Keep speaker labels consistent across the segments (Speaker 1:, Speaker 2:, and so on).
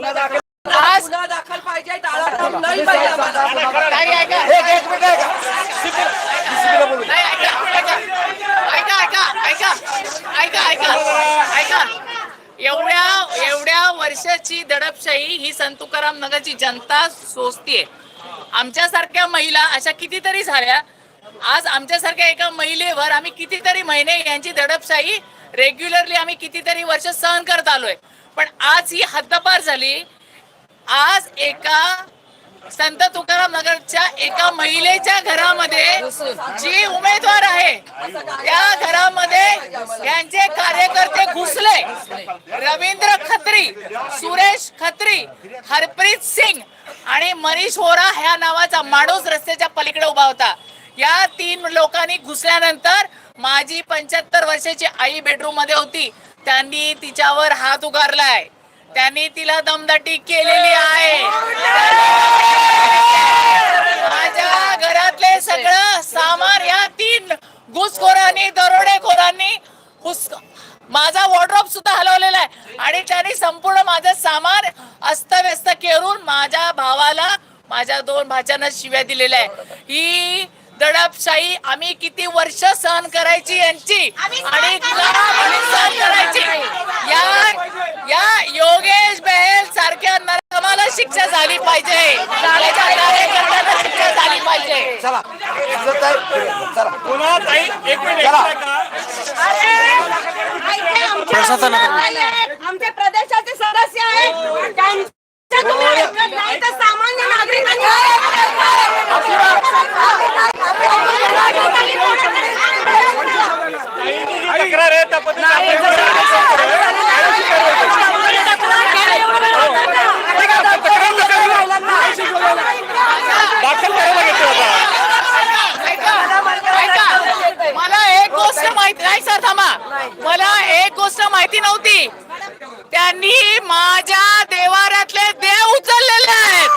Speaker 1: गुन्हा दाखल पाहिजे टाळाटाळ नाही पाहिजे आम्हाला.
Speaker 2: ऐका.
Speaker 3: एक एक मिनिट ऐका. CP ला बोलू द्या.
Speaker 2: नाही, ऐका, ऐका. ऐका ऐका ऐका ऐका ऐका ऐका एवढ्या एवढ्या वर्षाची दडपशाही ही संत तुकाराम नगरची जनता सोसतीये आमच्यासारख्या महिला अशा कितीतरी झाल्या आज आमच्यासारख्या एका महिलेवर आम्ही कितीतरी महिने यांची दडपशाही रेग्युलरली आम्ही कितीतरी वर्ष सहन करत आलोय पण आज ही हद्दपार झाली. आज एका संत तुकाराम नगरच्या एका महिलेच्या घरामध्ये जी उमेदवार आहे त्या घरामध्ये यांचे कार्यकर्ते घुसले. रवींद्र खत्री सुरेश खत्री हरप्रीत सिंग आणि मनीष होरा ह्या नावाचा माणूस रस्त्याच्या पलीकडे उभा होता. या तीन लोकांनी घुसल्यानंतर माझी पंच्याहत्तर वर्षाची आई बेडरूममध्ये होती. त्यांनी तिच्यावर हात उगारलाय. त्यांनी तिला दमदाटी केलेली आहे. माझ्या घरातले सगळं सामान या तीन घुसखोरांनी दरोडेखोरांनी हुस माझा वॉर्ड्रॉप सुद्धा हलवलेला आहे. आणि त्यांनी संपूर्ण माझं सामान अस्तव्यस्त करून माझ्या भावाला माझ्या दोन भाच्यांना शिव्या दिलेल्या आहे ही दडपशाही आम्ही किती वर्ष सहन करायची यांची? आणि का म्हणून सहन करायची या या योगेश बेहेल सारख्या नरकमाला शिक्षा झाली पाहिजे त्याच्या कार्यकर्त्यांना शिक्षा झाली पाहिजे
Speaker 3: चला. इज्जत आहे. चला.
Speaker 4: पुन्हा ताई एक मिनिट
Speaker 3: चला.
Speaker 5: प्रशासन आमचे प्रदेशाचे सदस्य आहेत. त्यांचं तुम्ही ऐकत नाही तर सामान्य नागरिकांनी
Speaker 4: तक्रार आहे त्या पद्धतीने दाखल करायला घेतो आता
Speaker 2: ऐका, ऐका. मला एक गोष्ट माहिती नाही सर थांबा. मला एक गोष्ट माहिती नव्हती. त्यांनी माझ्या देवाऱ्यातले देव उचललेले आहेत.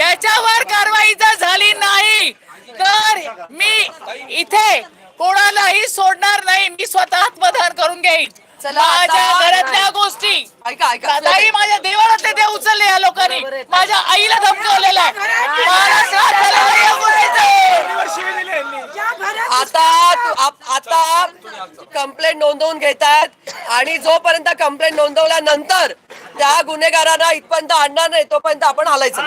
Speaker 2: याच्यावर कारवाई जर झाली नाही तर मी इथे कोणालाही सोडणार नाही. मी स्वतः आत्मदान करून घेईन. माझ्या घरातल्या गोष्टी. ताई माझ्या देवारातले देव उचलले या लोकांनी. माझ्या आईला धमकवलेलं आहे. महाराष्ट्रात
Speaker 1: आता कंप्लेंट नोंदवून घेतात आणि जोपर्यंत कंप्लेंट नोंदवल्यानंतर त्या गुन्हेगारांना इथपर्यंत आणणार नाही तोपर्यंत आपण हलायचं.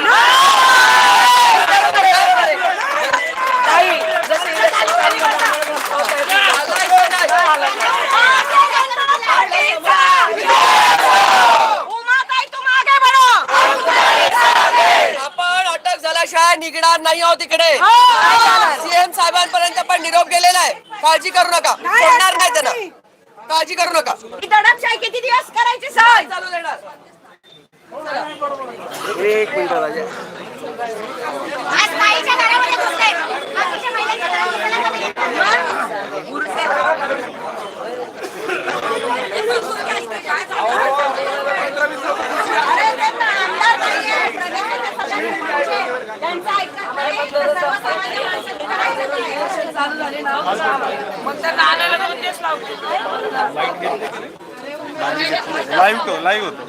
Speaker 1: निघणार नाही आहोत तिकडे सीएम साहेबांपर्यंत पण निरोप गेलेला आहे. काळजी करू नका. सोडणार नाही त्यांना. काळजी करू नका.
Speaker 5: ही दडपशाही किती दिवस करायची सर
Speaker 1: चालू देणार.
Speaker 5: आज ताईच्या घरामध्ये घुसले. बाकीच्या महिलांच्या घरामध्ये अरे त्यांना आमदार नाहीये, प्रदेशाचे सदस्य नाहीये. त्यांचं ऐकत नाही. सर्वसामान्य माणसाचं करायचं नाही.
Speaker 4: लाईव्ह लाईव्ह होतो.